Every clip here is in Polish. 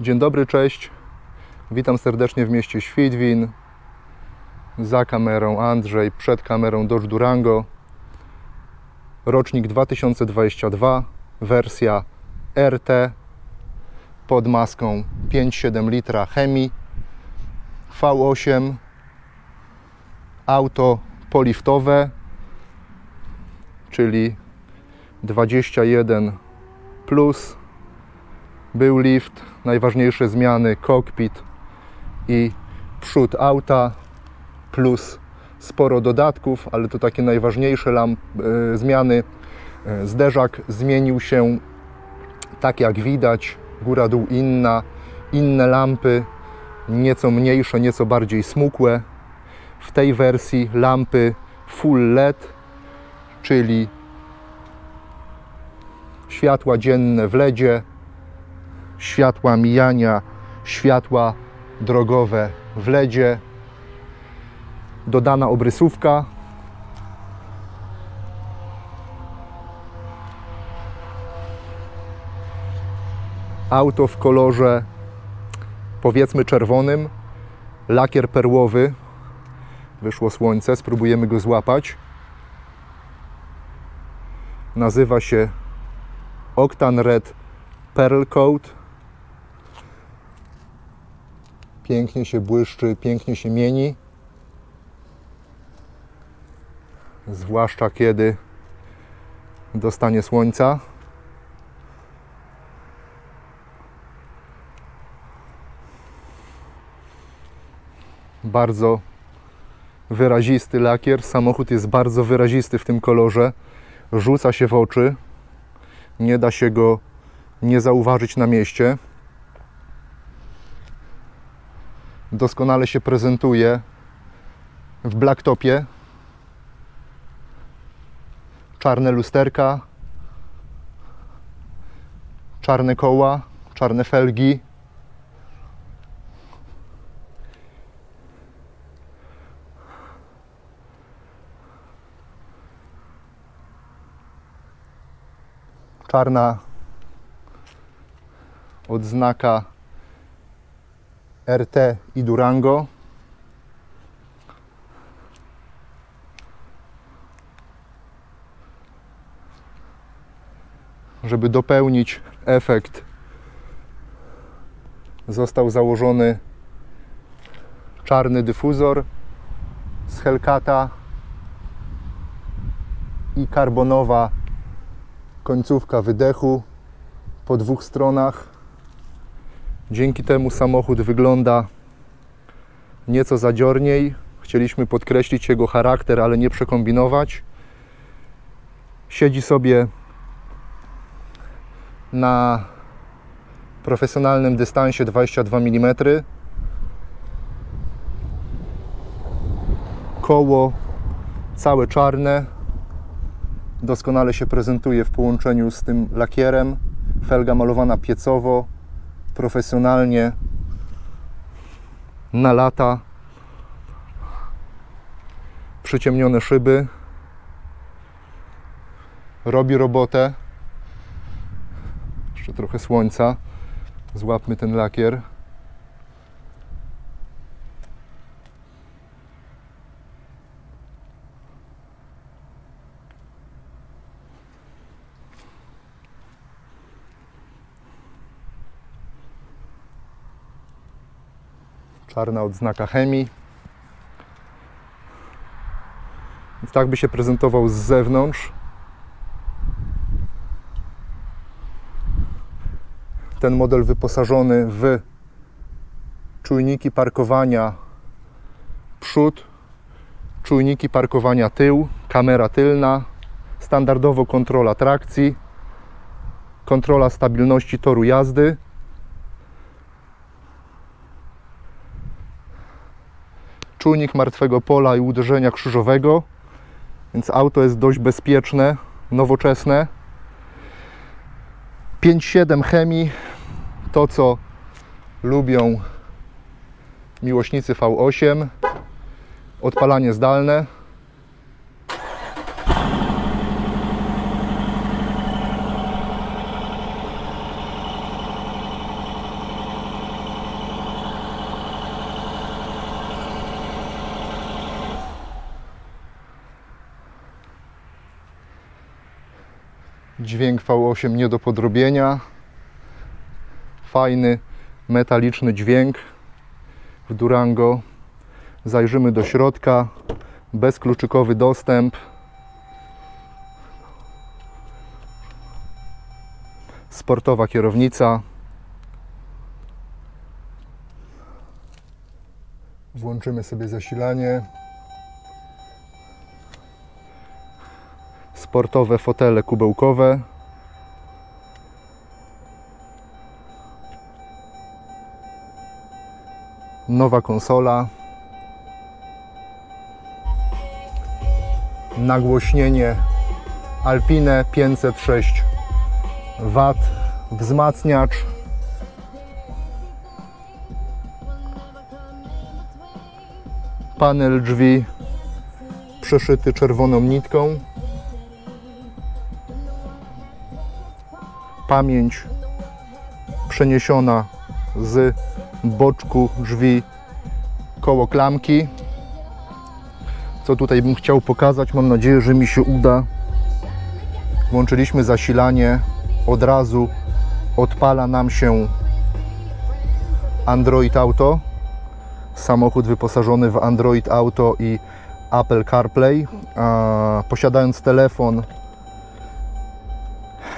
Dzień dobry, cześć. Witam serdecznie w mieście Świdwin. Za kamerą Andrzej, przed kamerą Dodge Durango. Rocznik 2022, wersja RT pod maską 5,7 litra chemii V8 auto poliftowe czyli 21 plus był lift, najważniejsze zmiany cockpit i przód auta plus sporo dodatków, ale to takie najważniejsze lamp, e, zmiany. E, Zderzak zmienił się tak jak widać, góra dół inna, inne lampy, nieco mniejsze, nieco bardziej smukłe. W tej wersji lampy full LED, czyli światła dzienne w LEDzie, światła mijania, światła drogowe w LEDzie, dodana obrysówka. Auto w kolorze powiedzmy czerwonym, lakier perłowy. Wyszło słońce, spróbujemy go złapać. Nazywa się Octan Red Pearl Coat. Pięknie się błyszczy, pięknie się mieni. Zwłaszcza kiedy dostanie słońca. Bardzo wyrazisty lakier. Samochód jest bardzo wyrazisty w tym kolorze. Rzuca się w oczy. Nie da się go nie zauważyć na mieście. Doskonale się prezentuje w blacktopie. Czarne lusterka, czarne koła, czarne felgi. Czarna odznaka RT i Durango. Żeby dopełnić efekt, został założony czarny dyfuzor z Hellcata i karbonowa końcówka wydechu po dwóch stronach. Dzięki temu samochód wygląda nieco zadziorniej. Chcieliśmy podkreślić jego charakter, ale nie przekombinować. Siedzi sobie na profesjonalnym dystansie 22 mm. Koło całe czarne, doskonale się prezentuje w połączeniu z tym lakierem. Felga malowana piecowo, profesjonalnie na lata. Przyciemnione szyby. Robi robotę. Jeszcze trochę słońca. Złapmy ten lakier. Czarna odznaka chemii. Więc tak by się prezentował z zewnątrz. Ten model wyposażony w czujniki parkowania przód, czujniki parkowania tył, kamera tylna, standardowo kontrola trakcji, kontrola stabilności toru jazdy. Czujnik martwego pola i uderzenia krzyżowego, więc auto jest dość bezpieczne, nowoczesne. 5.7 chemii, to co lubią miłośnicy V8, odpalanie zdalne. Dźwięk V8 nie do podrobienia. Fajny, metaliczny dźwięk w Durango. Zajrzymy do środka. Bezkluczykowy dostęp. Sportowa kierownica. Włączymy sobie zasilanie. Sportowe fotele kubełkowe. Nowa konsola. Nagłośnienie Alpine 506 W. Wzmacniacz. Panel drzwi przeszyty czerwoną nitką. Pamięć przeniesiona z boczku drzwi koło klamki. Co tutaj bym chciał pokazać, mam nadzieję, że mi się uda. Włączyliśmy zasilanie, od razu odpala nam się Android Auto. Samochód wyposażony w Android Auto i Apple CarPlay. A, Posiadając telefon,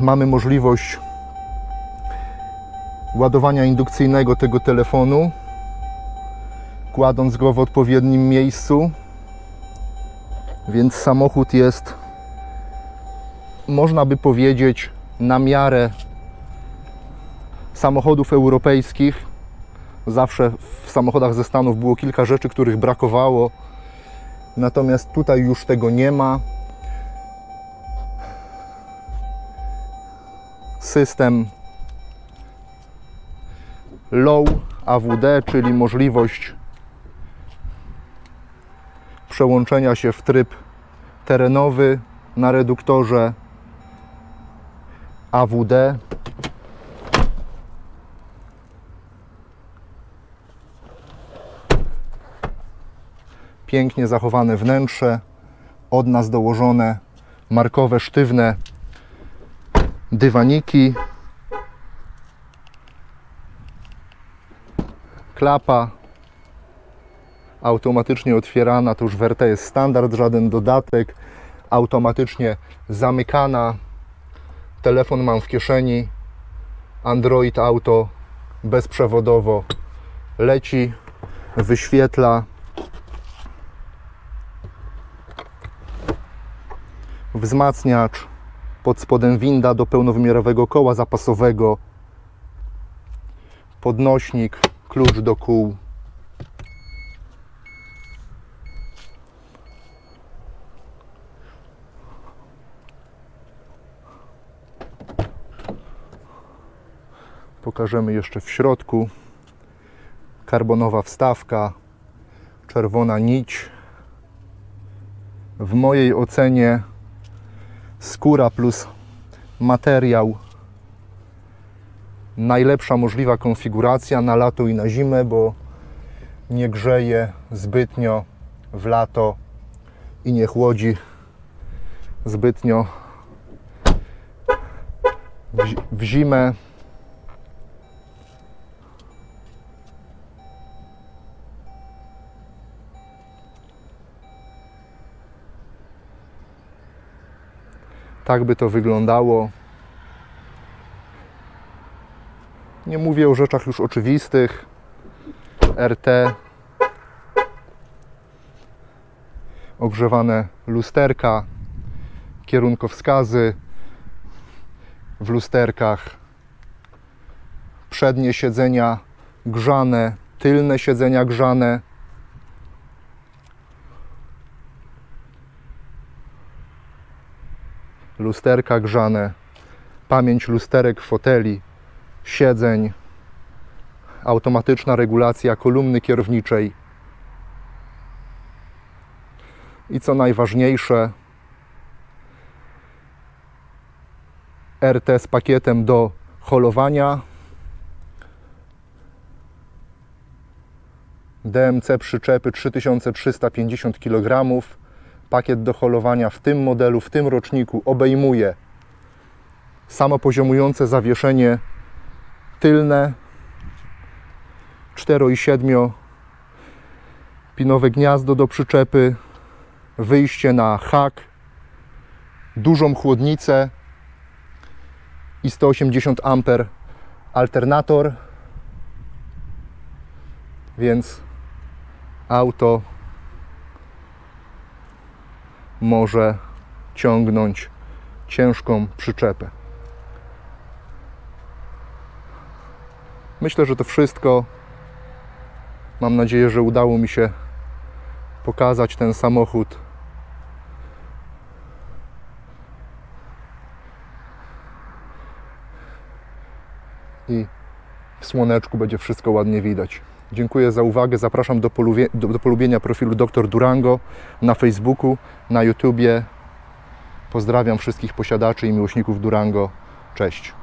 mamy możliwość ładowania indukcyjnego tego telefonu, kładąc go w odpowiednim miejscu. Więc samochód jest, można by powiedzieć, na miarę samochodów europejskich. Zawsze w samochodach ze Stanów było kilka rzeczy, których brakowało. Natomiast tutaj już tego nie ma. System Low AWD, czyli możliwość przełączenia się w tryb terenowy na reduktorze AWD. Pięknie zachowane wnętrze, od nas dołożone markowe, sztywne dywaniki, klapa automatycznie otwierana, to już w jest standard, żaden dodatek, automatycznie zamykana, telefon mam w kieszeni, Android Auto bezprzewodowo leci, wyświetla. Wzmacniacz, pod spodem winda do pełnowymiarowego koła zapasowego, podnośnik, klucz do kół. Pokażemy jeszcze w środku. Karbonowa wstawka, czerwona nić. W mojej ocenie skóra plus materiał najlepsza możliwa konfiguracja na lato i na zimę, bo nie grzeje zbytnio w lato i nie chłodzi zbytnio w, w zimę. Tak by to wyglądało. Nie mówię o rzeczach już oczywistych. RT. Ogrzewane lusterka, kierunkowskazy w lusterkach. Przednie siedzenia grzane, tylne siedzenia grzane. Lusterka grzane, pamięć lusterek foteli, siedzeń, automatyczna regulacja kolumny kierowniczej. I co najważniejsze, RT z pakietem do holowania. DMC przyczepy 3350 kg. Pakiet do holowania w tym modelu, w tym roczniku obejmuje samopoziomujące zawieszenie tylne 4 i 7 pinowe gniazdo do przyczepy, wyjście na hak, dużą chłodnicę i 180 A alternator, więc auto może ciągnąć ciężką przyczepę. Myślę, że to wszystko. Mam nadzieję, że udało mi się pokazać ten samochód. I w słoneczku będzie wszystko ładnie widać. Dziękuję za uwagę. Zapraszam do, polubienia, do, do polubienia profilu Dr Durango na Facebooku, na YouTubie. Pozdrawiam wszystkich posiadaczy i miłośników Durango. Cześć.